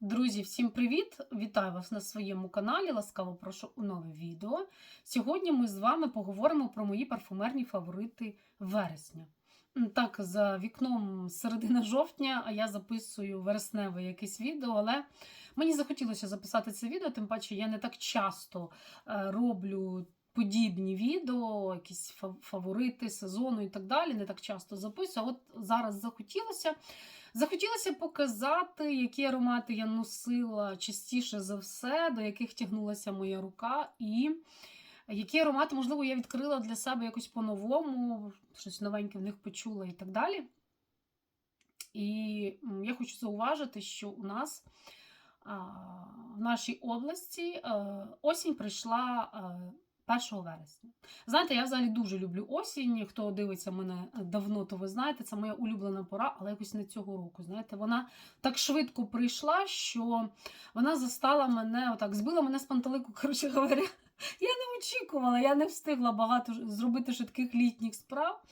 Друзі, всім привіт! Вітаю вас на своєму каналі. Ласкаво прошу у нове відео. Сьогодні ми з вами поговоримо про мої парфумерні фаворити вересня. Так, за вікном середина жовтня, а я записую вересневе якесь відео, але мені захотілося записати це відео, тим паче я не так часто е, роблю подібні відео, якісь фаворити сезону і так далі. Не так часто записую. А от зараз захотілося. Захотілося показати, які аромати я носила частіше за все, до яких тягнулася моя рука, і які аромати, можливо, я відкрила для себе якось по-новому, щось новеньке в них почула і так далі. І я хочу зауважити, що у нас в нашій області е, осінь прийшла. Е, 1 вересня. Знаєте, я взагалі дуже люблю осінь. Хто дивиться мене давно, то ви знаєте, це моя улюблена пора, але якось не цього року. Знаєте, вона так швидко прийшла, що вона застала мене, отак, збила мене з пантелику, коротше говоря. Я не очікувала, я не встигла багато зробити швидких літніх справ.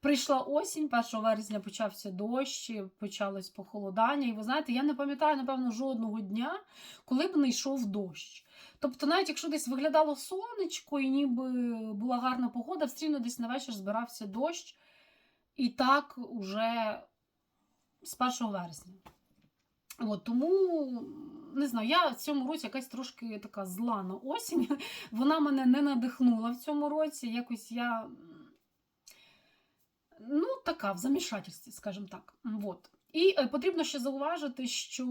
Прийшла осінь, 1 вересня почався дощ, почалось похолодання. І ви знаєте, я не пам'ятаю, напевно, жодного дня, коли б не йшов дощ. Тобто, навіть якщо десь виглядало сонечко і ніби була гарна погода, все рівно десь на вечір збирався дощ. І так уже з 1 вересня. От, тому не знаю, я в цьому році якась трошки така зла на осінь. Вона мене не надихнула в цьому році. Якось я ну, така в замішательстві, скажімо так. От. І е, потрібно ще зауважити, що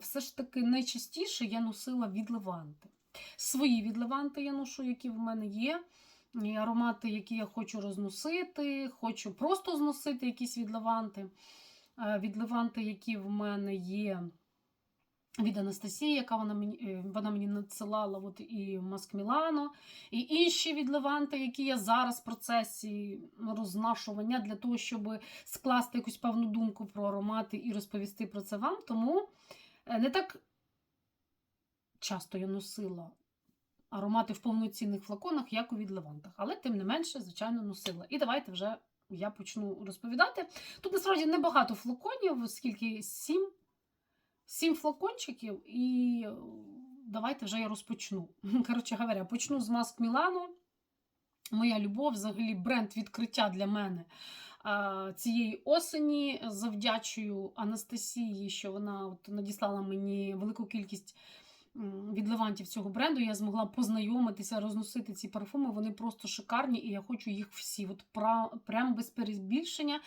все ж таки найчастіше я носила від Леванти. Свої від Леванти я ношу, які в мене є. І аромати, які я хочу розносити, хочу просто зносити якісь від Леванти. Е, Від Леванти, які в мене є від Анастасії, яка вона мені, е, вона мені надсилала от і Маск Мілано, і інші від Леванти, які я зараз в процесі рознашування для того, щоб скласти якусь певну думку про аромати і розповісти про це вам. Тому е, не так часто я носила аромати в повноцінних флаконах, як у від Левантах. Але тим не менше, звичайно, носила. І давайте вже я почну розповідати. Тут насправді небагато флаконів, оскільки сім, сім флакончиків, і е, давайте вже я розпочну. Коротше говоря, почну з Маск Мілано. Моя любов, взагалі, бренд відкриття для мене цієї осені. Завдячую Анастасії, що вона от надіслала мені велику кількість від левантів цього бренду. Я змогла познайомитися, розносити ці парфуми. Вони просто шикарні, і я хочу їх всі. От прям без перебільшення.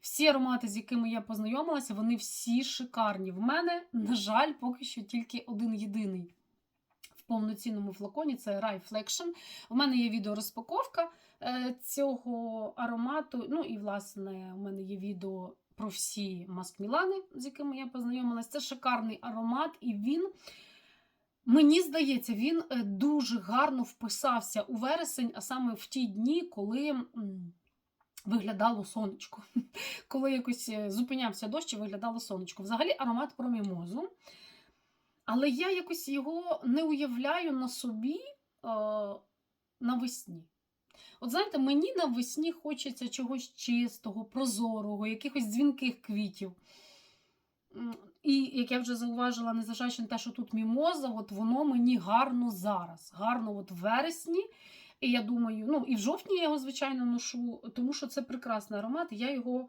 Всі аромати, з якими я познайомилася, вони всі шикарні. В мене, на жаль, поки що тільки один єдиний. В повноцінному флаконі це Reflection. У мене є відеорозпаковка е, цього аромату. Ну і, власне, у мене є відео про всі маск Мілани, з якими я познайомилась. Це шикарний аромат, і він. Мені здається, він е, дуже гарно вписався у вересень, а саме в ті дні, коли виглядало сонечко. Коли якось е, зупинявся дощ і виглядало сонечко. Взагалі аромат про мімозу. Але я якось його не уявляю на собі е, навесні. От знаєте, мені навесні хочеться чогось чистого, прозорого, якихось дзвінких квітів. І як я вже зауважила, незважаючи на те, що тут мімоза, от воно мені гарно зараз, гарно от в вересні. І я думаю, ну і в жовтні я його, звичайно, ношу, тому що це прекрасний аромат. Я його,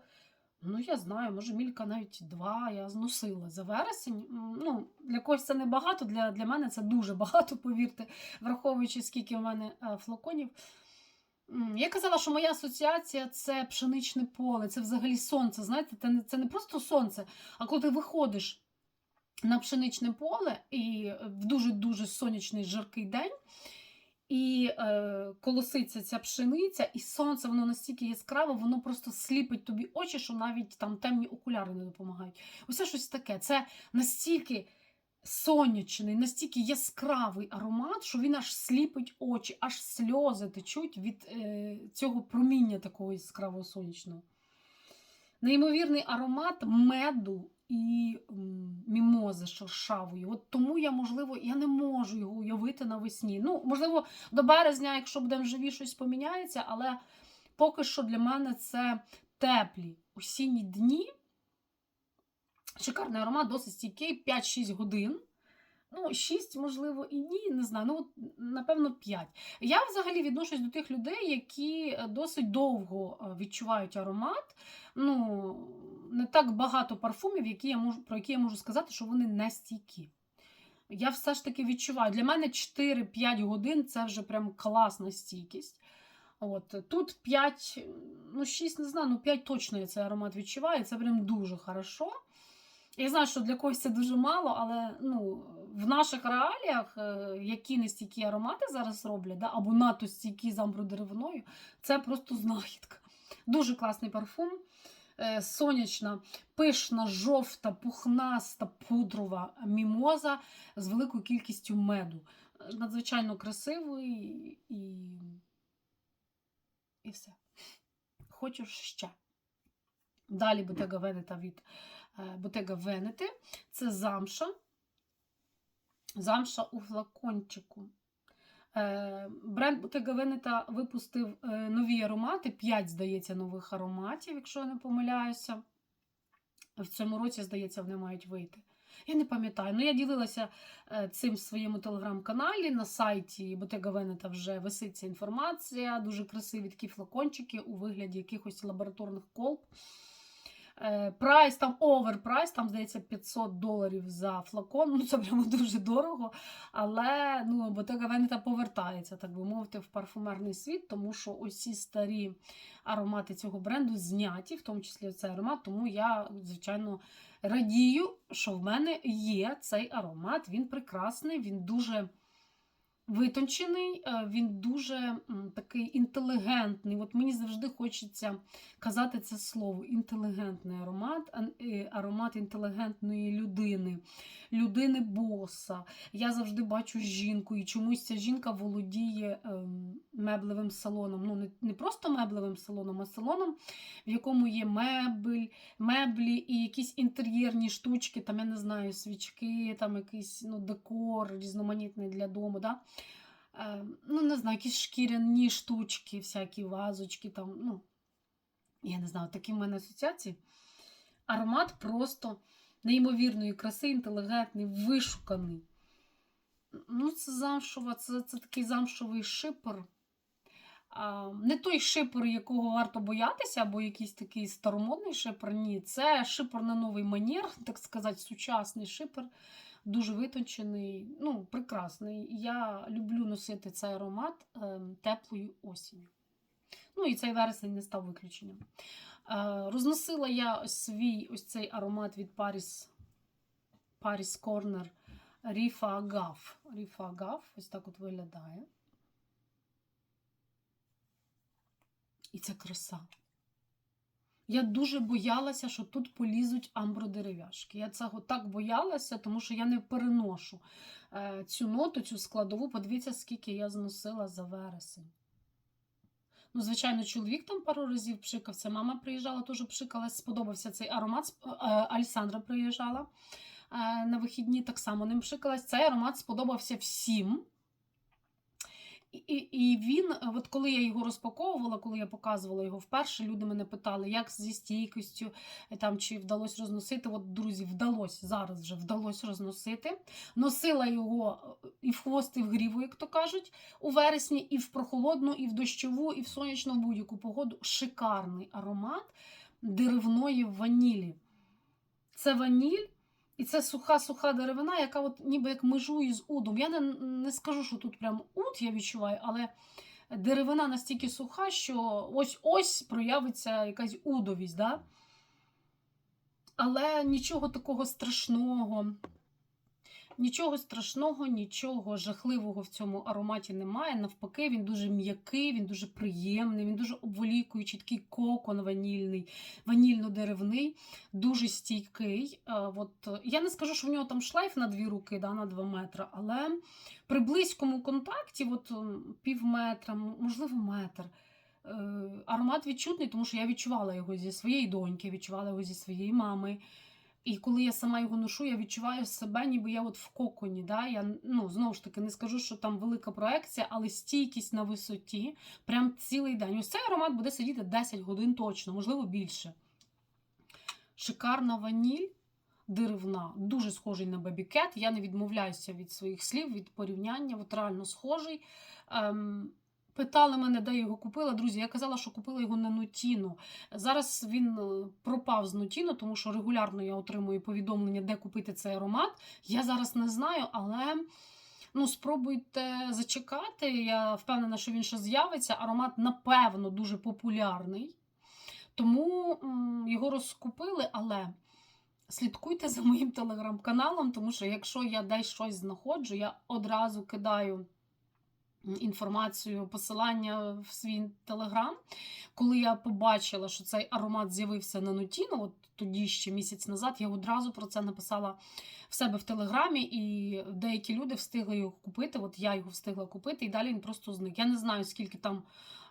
ну я знаю, може, мілька навіть два я зносила за вересень. Ну, Для когось це небагато, для, для мене це дуже багато, повірте, враховуючи, скільки в мене е, флаконів. Я казала, що моя асоціація це пшеничне поле, це взагалі сонце. Знаєте, це не, це не просто сонце, а коли ти виходиш на пшеничне поле і е, в дуже-дуже сонячний жаркий день, і е, колоситься ця пшениця, і сонце воно настільки яскраве, воно просто сліпить тобі очі, що навіть там темні окуляри не допомагають. Ось щось таке. Це настільки сонячний, настільки яскравий аромат, що він аж сліпить очі, аж сльози течуть від е, цього проміння такого яскравого сонячного. Неймовірний аромат меду і мімози шершавої. От тому я, можливо, я не можу його уявити навесні. Ну, можливо, до березня, якщо буде живі, щось поміняється, але поки що для мене це теплі осінні дні. Шикарний аромат, досить стійкий, 5-6 годин. Ну, 6, можливо, і ні, не знаю. Ну, напевно, 5. Я взагалі відношусь до тих людей, які е, досить довго е, відчувають аромат. Ну, не так багато парфумів, які я можу, про які я можу сказати, що вони не стійкі. Я все ж таки відчуваю. Для мене 4-5 годин це вже прям класна стійкість. От, тут 5, ну 6, не знаю, ну 5 точно я цей аромат відчуваю. Це прям дуже хорошо. Я знаю, що для когось це дуже мало, але ну, в наших реаліях, е, які нестійкі аромати зараз роблять, да, або надто стійкі з амбродеревиною, це просто знахідка. Дуже класний парфум. Е, Сонячна, пишна, жовта, пухнаста, пудрова мімоза з великою кількістю меду. Надзвичайно красивий і. І все. Хочу ще. Далі Bottega Veneta від Bottega Veneta. Це замша. Замша у флакончику. Е, Бренд Bottega Veneta випустив е, нові аромати. 5, здається, нових ароматів, якщо я не помиляюся. В цьому році, здається, вони мають вийти. Я не пам'ятаю. Ну, я ділилася е, цим в своєму телеграм-каналі. На сайті Bottega Veneta вже виситься інформація. Дуже красиві такі флакончики у вигляді якихось лабораторних колб. Е, Прайс там оверпрайс, там здається 500 доларів за флакон. Ну це прямо дуже дорого. Але ну, Bottega Veneta повертається, так би мовити, в парфумерний світ, тому що усі старі аромати цього бренду зняті, в тому числі цей аромат. Тому я, звичайно, радію, що в мене є цей аромат. Він прекрасний, він дуже витончений, е, він дуже такий інтелігентний. От мені завжди хочеться казати це слово інтелігентний аромат, е, аромат інтелігентної людини, людини боса. Я завжди бачу жінку, і чомусь ця жінка володіє ем, меблевим салоном. Ну, не, просто меблевим салоном, а салоном, в якому є мебель, меблі і якісь інтер'єрні штучки, там, я не знаю, свічки, там якийсь ну, декор різноманітний для дому. Да? Е, ну, не знаю, якісь шкіряні штучки, всякі вазочки, там, ну, я не знаю, такі в мене асоціації. Аромат просто неймовірної краси, інтелігентний, вишуканий. Ну, це замшова, це, це такий замшовий шипер. А, не той шипер, якого варто боятися, або якийсь такий старомодний шипер. Ні, це шипер на новий манір, так сказати, сучасний шипер, дуже витончений, ну, прекрасний. Я люблю носити цей аромат ем, теплою осінню. Ну і цей вересень не став виключенням. Е, розносила я ось свій ось цей аромат від Paris, Paris Corner Ріфа Агав. Ріфа Агав, ось так от виглядає. І це краса. Я дуже боялася, що тут полізуть амбродерев'яшки. Я цього так боялася, тому що я не переношу е, цю ноту, цю складову. Подивіться, скільки я зносила за вересень. Ну, звичайно, чоловік там пару разів пшикався. Мама приїжджала, теж пшикалась, сподобався цей аромат. Е, приїжджала е, на вихідні, так само ним пшикалась. Цей аромат сподобався всім. І, і, він, е, от коли я його розпаковувала, коли я показувала його вперше, люди мене питали, як зі стійкістю, е, там, чи вдалося розносити. От, друзі, вдалося, зараз вже вдалося розносити. Носила його е, і в хвост, і в гріву, як то кажуть, у вересні, і в прохолодну, і в дощову, і в сонячну будь-яку погоду. Шикарний аромат деревної ванілі. Це ваніль. І це суха-суха деревина, яка от ніби як межує з удом. Я не, не скажу, що тут прям уд я відчуваю, але деревина настільки суха, що ось-ось проявиться якась удовість. Да? Але нічого такого страшного. Нічого страшного, нічого жахливого в цьому ароматі немає. Навпаки, він дуже м'який, він дуже приємний, він дуже обволікуючий, такий кокон ванільний, ванільно-деревний, дуже стійкий. Е, От, е, я не скажу, що в нього там шлейф на дві руки, да, на два метри, але при близькому контакті, от пів метра, можливо, метр. е, Аромат відчутний, тому що я відчувала його зі своєї доньки, відчувала його зі своєї мами. І коли я сама його ношу, я відчуваю себе, ніби я от в коконі. Да? Я ну, знову ж таки не скажу, що там велика проекція, але стійкість на висоті прям цілий день. Ось цей аромат буде сидіти 10 годин точно, можливо, більше. Шикарна ваніль, деревна, дуже схожий на бебікет. Я не відмовляюся від своїх слів, від порівняння, от реально схожий. Ем, Питали мене, де його купила. Друзі, я казала, що купила його на Нутіно. Зараз він е, пропав з Нутіно, тому що регулярно я отримую повідомлення, де купити цей аромат. Я зараз не знаю, але ну, спробуйте зачекати. Я впевнена, що він ще з'явиться. Аромат, напевно, дуже популярний. Тому його розкупили, але слідкуйте за моїм телеграм-каналом, тому що якщо я десь щось знаходжу, я одразу кидаю інформацію, посилання в свій телеграм. Коли я побачила, що цей аромат з'явився на Нутіно, от тоді ще місяць назад, я одразу про це написала в себе в телеграмі, і деякі люди встигли його купити. От я його встигла купити, і далі він просто зник. Я не знаю, скільки там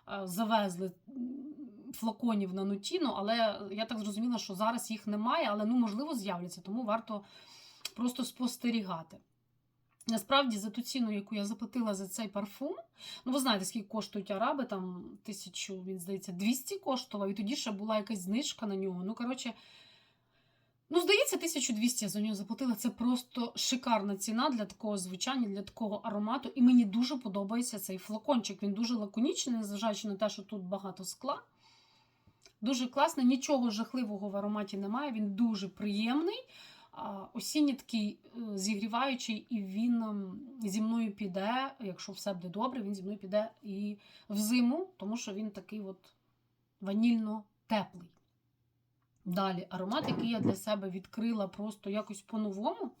е, завезли флаконів на Нутіно, але я так зрозуміла, що зараз їх немає, але ну, можливо, з'являться, тому варто просто спостерігати. Насправді, за ту ціну, яку я заплатила за цей парфум, ну ви знаєте, скільки коштують араби, там тисячу, він здається, 200 коштував, і тоді ще була якась знижка на нього. Ну, коротше, ну, здається, 1200 я за нього заплатила. Це просто шикарна ціна для такого звучання, для такого аромату. І мені дуже подобається цей флакончик. Він дуже лаконічний, незважаючи на те, що тут багато скла. Дуже класний, нічого жахливого в ароматі немає. Він дуже приємний. Осінній такий е, зігріваючий, і він ем, зі мною піде, якщо все буде добре, він зі мною піде і в зиму, тому що він такий от ванільно-теплий. Далі аромат, який я для себе відкрила просто якось по-новому.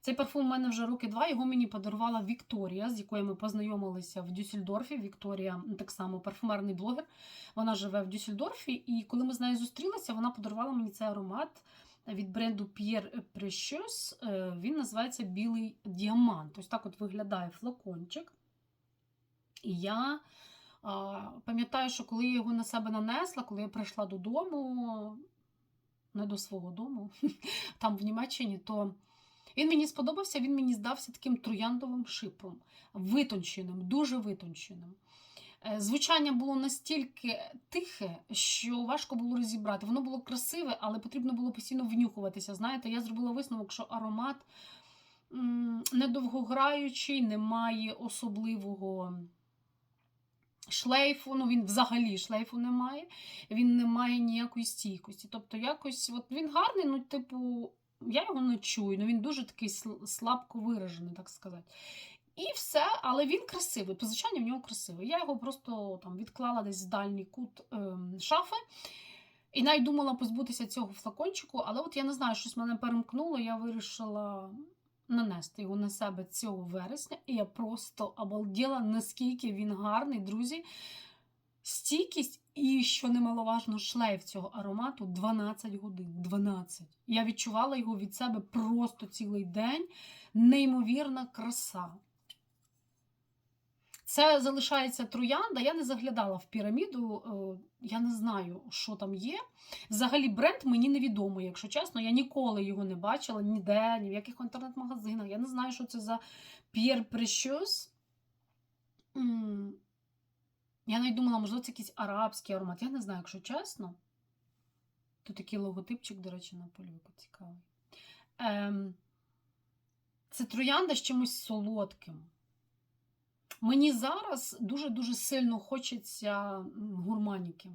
Цей парфум у мене вже роки два. Його мені подарувала Вікторія, з якою ми познайомилися в Дюссельдорфі. Вікторія так само парфумерний блогер. Вона живе в Дюссельдорфі, і коли ми з нею зустрілися, вона подарувала мені цей аромат від бренду Pierre Precious. Е, Він називається Білий діамант. Ось так от виглядає флакончик. І я пам'ятаю, що коли я його на себе нанесла, коли я прийшла додому, не до свого дому, там в Німеччині, то він мені сподобався, він мені здався таким трояндовим шипом, витонченим, дуже витонченим. Е, Звучання було настільки тихе, що важко було розібрати. Воно було красиве, але потрібно було постійно внюхуватися. Знаєте, я зробила висновок, що аромат недовгограючий, не має особливого шлейфу. Ну, він взагалі шлейфу не має, він не має ніякої стійкості. Тобто, якось от він гарний, ну, типу, я його не чую, ну він дуже такий слабко виражений, так сказати. І все, але він красивий. Позичання в нього красиве. Я його просто там відклала десь в дальній кут ем, шафи. І навіть думала позбутися цього флакончику, але от я не знаю, щось мене перемкнуло, я вирішила нанести його на себе цього вересня. І я просто обалділа, наскільки він гарний, друзі. Стійкість і, що немаловажно, шлейф цього аромату 12 годин. 12. Я відчувала його від себе просто цілий день. Неймовірна краса. Це залишається троянда. Я не заглядала в піраміду, е, я не знаю, що там є. Взагалі, бренд мені невідомий, якщо чесно. Я ніколи його не бачила ніде, ні в яких інтернет-магазинах. Я не знаю, що це за Pierre Precious. Я навіть думала, можливо, це якийсь арабський аромат. Я не знаю, якщо чесно. Тут такий логотипчик, до речі, на полюку цікавий. Ем, це троянда з чимось солодким. Мені зараз дуже-дуже сильно хочеться гурманіки,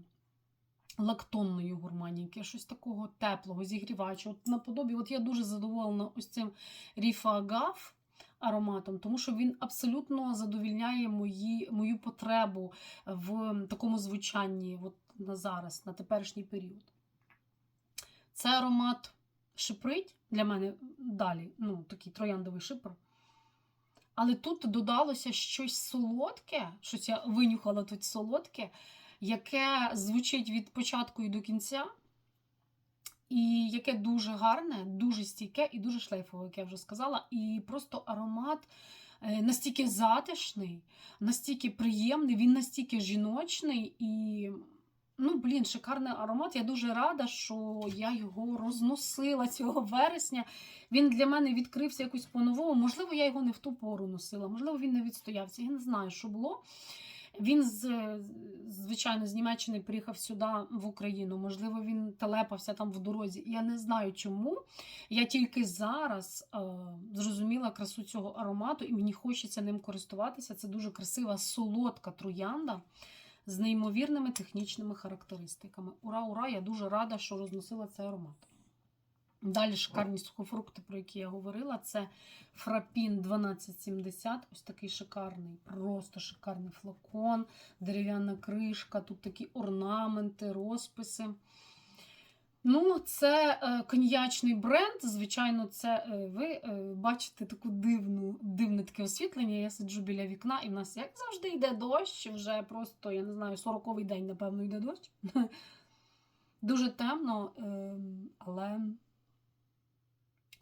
лактонної гурманіки, щось такого теплого, зігріваючого. От наподобі, от я дуже задоволена ось цим Ріфа Агав ароматом, тому що він абсолютно задовільняє мої, мою потребу в такому звучанні от на зараз, на теперішній період. Це аромат шиприть для мене далі, ну, такий трояндовий шипр. Але тут додалося щось солодке, щось я винюхала тут солодке, яке звучить від початку і до кінця, і яке дуже гарне, дуже стійке і дуже шлейфове, як я вже сказала. І просто аромат е, настільки затишний, настільки приємний, він настільки жіночний і. Ну, блін, шикарний аромат. Я дуже рада, що я його розносила цього вересня. Він для мене відкрився якось по-новому. Можливо, я його не в ту пору носила, можливо, він не відстоявся. Я не знаю, що було. Він з звичайно з Німеччини приїхав сюди в Україну. Можливо, він телепався там в дорозі. Я не знаю чому. Я тільки зараз е, зрозуміла красу цього аромату, і мені хочеться ним користуватися. Це дуже красива солодка троянда з неймовірними технічними характеристиками. Ура, ура! Я дуже рада, що розносила цей аромат. Далі шикарні сухофрукти, про які я говорила, це фрапін 1270. Ось такий шикарний, просто шикарний флакон, дерев'яна кришка, тут такі орнаменти, розписи. Ну, це е, коньячний бренд. Звичайно, це е, ви е, бачите таку дивну, дивне таке освітлення. Я сиджу біля вікна, і в нас, як завжди, йде дощ. Вже просто, я не знаю, 40-й день, напевно, йде дощ. Дуже темно, е, але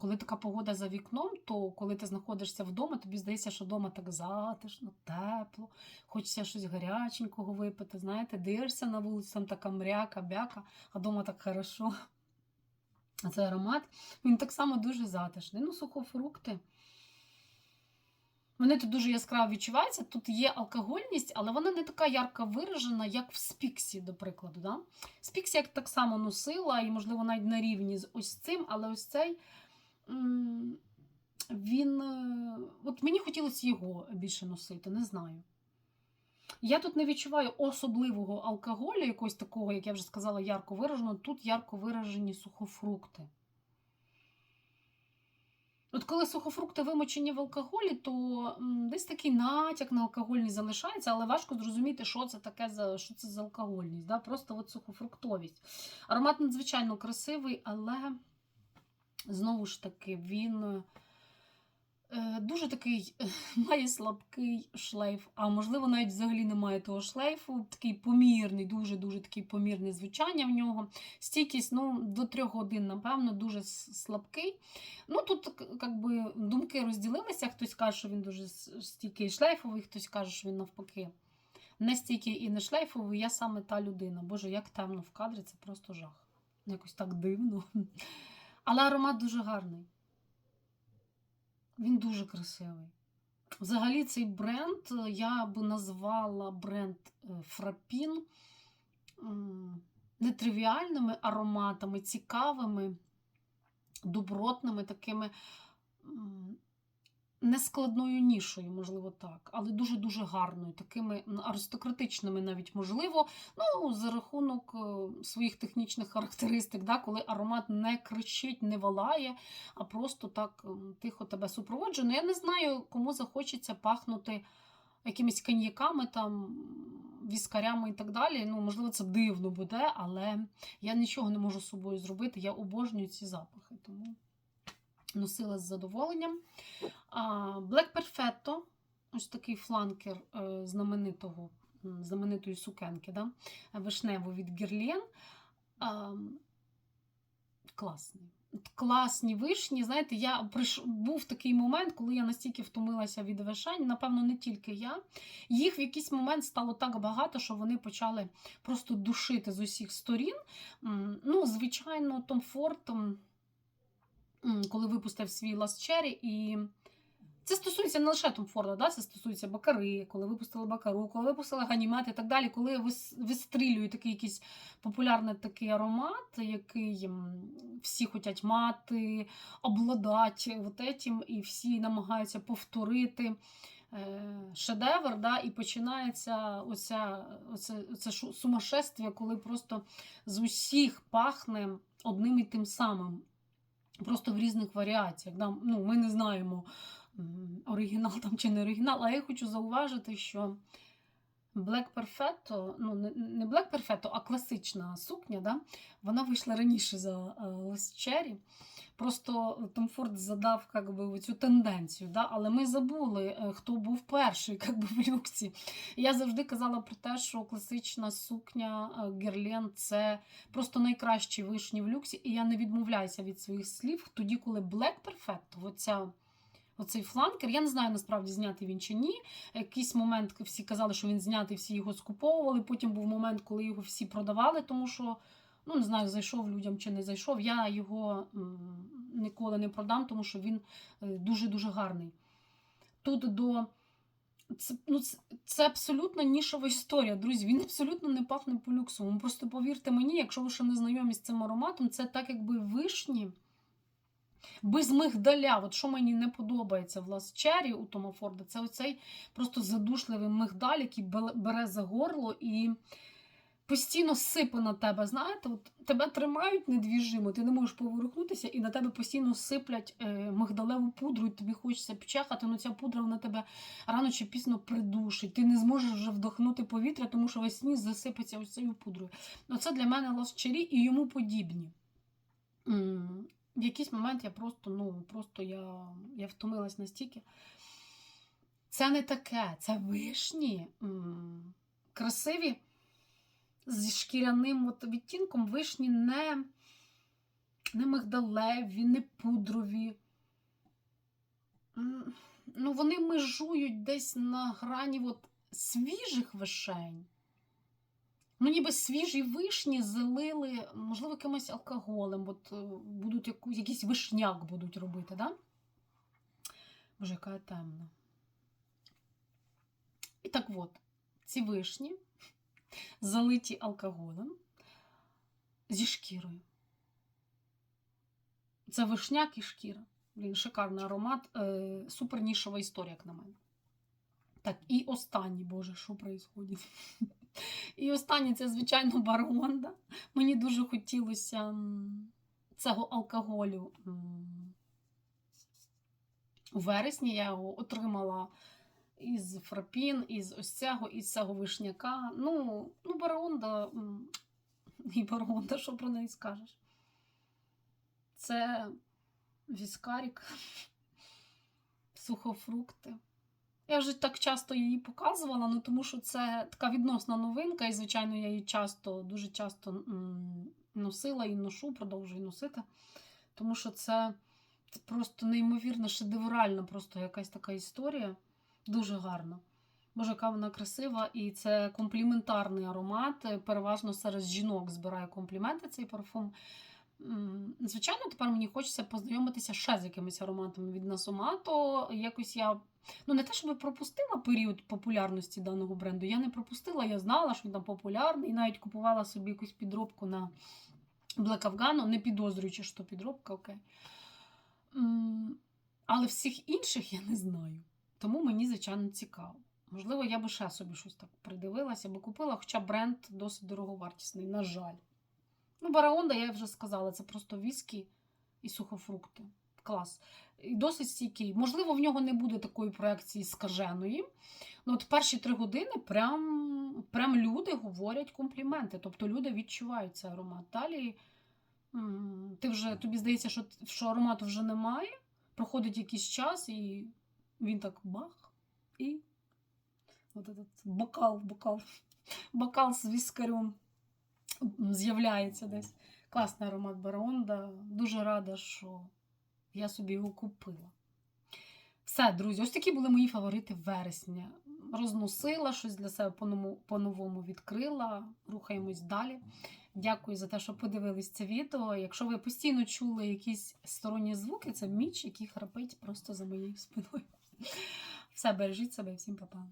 коли така погода за вікном, то коли ти знаходишся вдома, тобі здається, що вдома так затишно, тепло, хочеться щось гаряченького випити. Знаєте, дивишся на вулицю, там така мряка, бяка, а вдома так хорошо. А цей аромат, він так само дуже затишний. Ну, сухофрукти. Вони тут дуже яскраво відчуваються. Тут є алкогольність, але вона не така ярко виражена, як в спіксі, до прикладу. Да? Спіксі я так само носила, і, можливо, навіть на рівні з ось цим, але ось цей він. е, От мені хотілося його більше носити, не знаю. Я тут не відчуваю особливого алкоголю, якогось такого, як я вже сказала, ярко вираженого. Тут ярко виражені сухофрукти. От коли сухофрукти вимочені в алкоголі, то десь такий натяк на алкогольність залишається, але важко зрозуміти, що це таке за що це за алкогольність. Да? Просто от сухофруктовість. Аромат надзвичайно красивий, але знову ж таки він е, дуже такий має слабкий шлейф, а можливо, навіть взагалі немає того шлейфу. Такий помірний, дуже-дуже такий помірне звучання в нього. Стійкість ну, до трьох годин, напевно, дуже слабкий. Ну, тут как би, думки розділилися. Хтось каже, що він дуже стійкий шлейфовий, хтось каже, що він навпаки. Не стійкий і не шлейфовий, я саме та людина. Боже, як темно в кадрі, це просто жах. Якось так дивно. Але аромат дуже гарний. Він дуже красивий. Взагалі, цей бренд е, я би назвала бренд е, Фрапін нетривіальними ароматами, цікавими, добротними, такими нескладною нішою, можливо, так, але дуже-дуже гарною, такими аристократичними навіть можливо, ну, за рахунок е, своїх технічних характеристик, да, коли аромат не кричить, не валає, а просто так тихо тебе супроводжує. Ну, я не знаю, кому захочеться пахнути якимись коньяками, там, віскарями і так далі. Ну, можливо, це дивно буде, але я нічого не можу з собою зробити. Я обожнюю ці запахи. Тому носила з задоволенням. Black Perfetto, ось такий фланкер е, знаменитого, знаменитої сукенки, да? вишневу від Герлен. Класний. Класні вишні. Знаєте, я прийш... був такий момент, коли я настільки втомилася від вишень, напевно, не тільки я. Їх в якийсь момент стало так багато, що вони почали просто душити з усіх сторін. Ну, звичайно, Том Форд, коли випустив свій Last Cherry, і це стосується не лише Том Форда, да? це стосується Бакари, коли випустили Бакару, коли випустили Ганімет і так далі, коли вис- вистрілює такий якийсь популярний такий аромат, який всі хочуть мати, обладати от этим, і всі намагаються повторити е, шедевр, да? і починається оця, оце, оце сумасшествие, коли просто з усіх пахне одним і тим самим. Просто в різних варіаціях. Да? Ну, ми не знаємо, оригінал там чи не оригінал, але я хочу зауважити, що Black Perfetto, ну не- Black Perfetto, а класична сукня, да? вона вийшла раніше за е, Lost Cherry. Просто Том Форд задав как би, цю тенденцію, да? але ми забули, е, хто був перший как би, в люксі. Я завжди казала про те, що класична сукня е, Герлен це просто найкращі вишні в люксі, і я не відмовляюся від своїх слів. Тоді, коли Black Perfect, оця, оцей фланкер, я не знаю насправді знятий він чи ні. Якийсь момент всі казали, що він знятий, всі його скуповували. Потім був момент, коли його всі продавали, тому що. Ну, не знаю, зайшов людям чи не зайшов. Я його ніколи не продам, тому що він е, дуже-дуже гарний. Тут до Це, ну, це, абсолютно нішова історія, друзі. Він абсолютно не пахне полюксовим. Просто повірте мені, якщо ви ще не знайомі з цим ароматом, це так, якби вишні без мигдаля. От що мені не подобається в ласчері у Тома Форда, це оцей просто задушливий мигдаль, який бере за горло і постійно сипе на тебе. Знаєте, от тебе тримають недвіжимо, ти не можеш поворухнутися, і на тебе постійно сиплять е, мигдалеву пудру, і тобі хочеться печахати, ну ця пудра вона тебе рано чи пізно придушить. Ти не зможеш вже вдохнути повітря, тому що весь ніс засипеться ось цією пудрою. Оце для мене Лас Чері і йому подібні. В якийсь момент я просто, ну, просто я, я втомилась настільки. Це не таке, це вишні. Красиві зі шкіряним от відтінком вишні не, не мигдалеві, не пудрові. Ну, вони межують десь на грані от свіжих вишень. Ну, ніби свіжі вишні залили, можливо, якимось алкоголем, от е, будуть яку, якийсь вишняк будуть робити, да? Боже, яка темна. І так от, ці вишні залиті алкоголем зі шкірою. Це вишняк і шкіра. Блін, шикарний аромат, е, супер історія, як на мене. Так, і останній, боже, що відбувається? І останнє це, звичайно, баронда. Мені дуже хотілося цього алкоголю. У вересні я його отримала із фрапін, із ось цього, із цього вишняка. Ну, ну баронда. І баронда, що про неї скажеш? Це віскарік, сухофрукти. Я вже так часто її показувала, ну тому що це така відносна новинка, і, звичайно, я її часто, дуже часто носила і ношу, продовжую носити. Тому що це, це просто неймовірно шедевральна просто якась така історія. Дуже гарна. Боже, яка вона красива, і це компліментарний аромат. Переважно серед жінок збирає компліменти цей парфум. Звичайно, тепер мені хочеться познайомитися ще з якимись ароматами від Насомато. Якось я ну не те, щоб пропустила період популярності даного бренду. Я не пропустила, я знала, що він там популярний, і навіть купувала собі якусь підробку на Black Afghan, не підозрюючи, що підробка, окей. Але всіх інших я не знаю. Тому мені, звичайно, цікаво. Можливо, я би ще собі щось так придивилася, бо купила, хоча бренд досить дороговартісний, на жаль. Ну, Бараонда, я вже сказала, це просто віскі і сухофрукти. Клас. І досить стійкий. Можливо, в нього не буде такої проекції скаженої. Ну, от перші три години прям, прям люди говорять компліменти. Тобто люди відчувають цей аромат. Далі ти вже, тобі здається, що, що аромату вже немає. Проходить якийсь час, і він так бах. І от этот бокал, бокал, бокал з віскарем з'являється десь. Класний аромат Баронда. Дуже рада, що я собі його купила. Все, друзі, ось такі були мої фаворити вересня. Розносила, щось для себе по-новому- відкрила. Рухаємось далі. Дякую за те, що подивились це відео. Якщо ви постійно чули якісь сторонні звуки, це міч, який храпить просто за моєю спиною. Все, бережіть себе всім па-па.